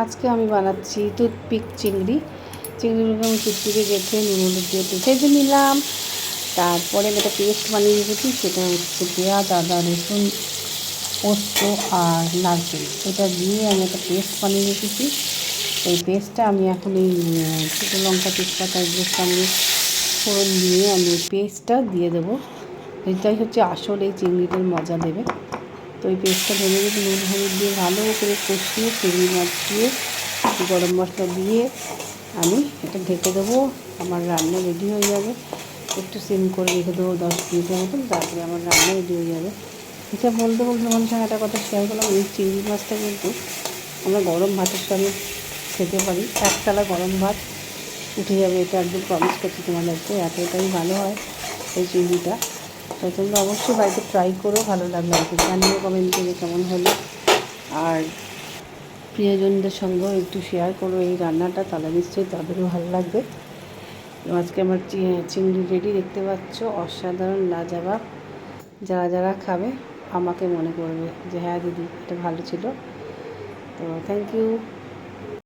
আজকে আমি বানাচ্ছি টুথপিক চিংড়ি। চিংড়িগুলোকে আমি টুথপিকে গেঁথে নুন হলুদ দিয়ে ভেজে নিলাম। তারপরে আমি একটা পেস্ট বানিয়ে রেখেছি, সেটা হচ্ছে পেঁয়াজ, আদা, রসুন, পোস্ত আর নারকেল। এটা দিয়ে আমি একটা পেস্ট বানিয়ে রেখেছি। এই পেস্টটা আমি এখন এই ছোটো লঙ্কা তেজপাতা এগুলোর সঙ্গে ফোড়ন দিয়ে আমি পেস্টটা দিয়ে দেবো। এটাই হচ্ছে আসল এই চিংড়িটার মজা দেবে। তো এই পেস্টটা ভেঙে রেখে নুন, হলুদ দিয়ে ভালো করে কষিয়ে চিংড়ি মাছ দিয়ে, গরম মশলা দিয়ে আমি এটা ঢেকে দেবো। আমার রান্না রেডি হয়ে যাবে। একটু সিম করে রেখে দেবো দশ মিনিটের মতন, তারপরে আমার রান্না রেডি হয়ে যাবে। এটা বলতে বলতে তোমাদের সঙ্গে একটা কথা শেয়ার করলাম। এই চিংড়ি মাছটা কিন্তু আমরা গরম ভাতের সঙ্গে খেতে পারি। একতলা গরম ভাত উঠে যাবে, এটা একদম প্রমিস করছি তোমাদেরকে, এতটাই ভালো হয় এই চিংড়িটা। তো তোমরা অবশ্যই বাড়িতে ট্রাই করো, ভালো লাগলে আর কি জানিও কমেন্ট করে কেমন হলো। আর প্রিয়জনদের সঙ্গেও একটু শেয়ার করো এই রান্নাটা, তাহলে নিশ্চয়ই তাদেরও ভালো লাগবে। তো আজকে আমার চিংড়ি রেডি দেখতে পাচ্ছ, অসাধারণ, লাজবাব। যারা যারা খাবে, আমাকে মনে করবে যে হ্যাঁ দিদি, এটা ভালো ছিল। তো থ্যাংক ইউ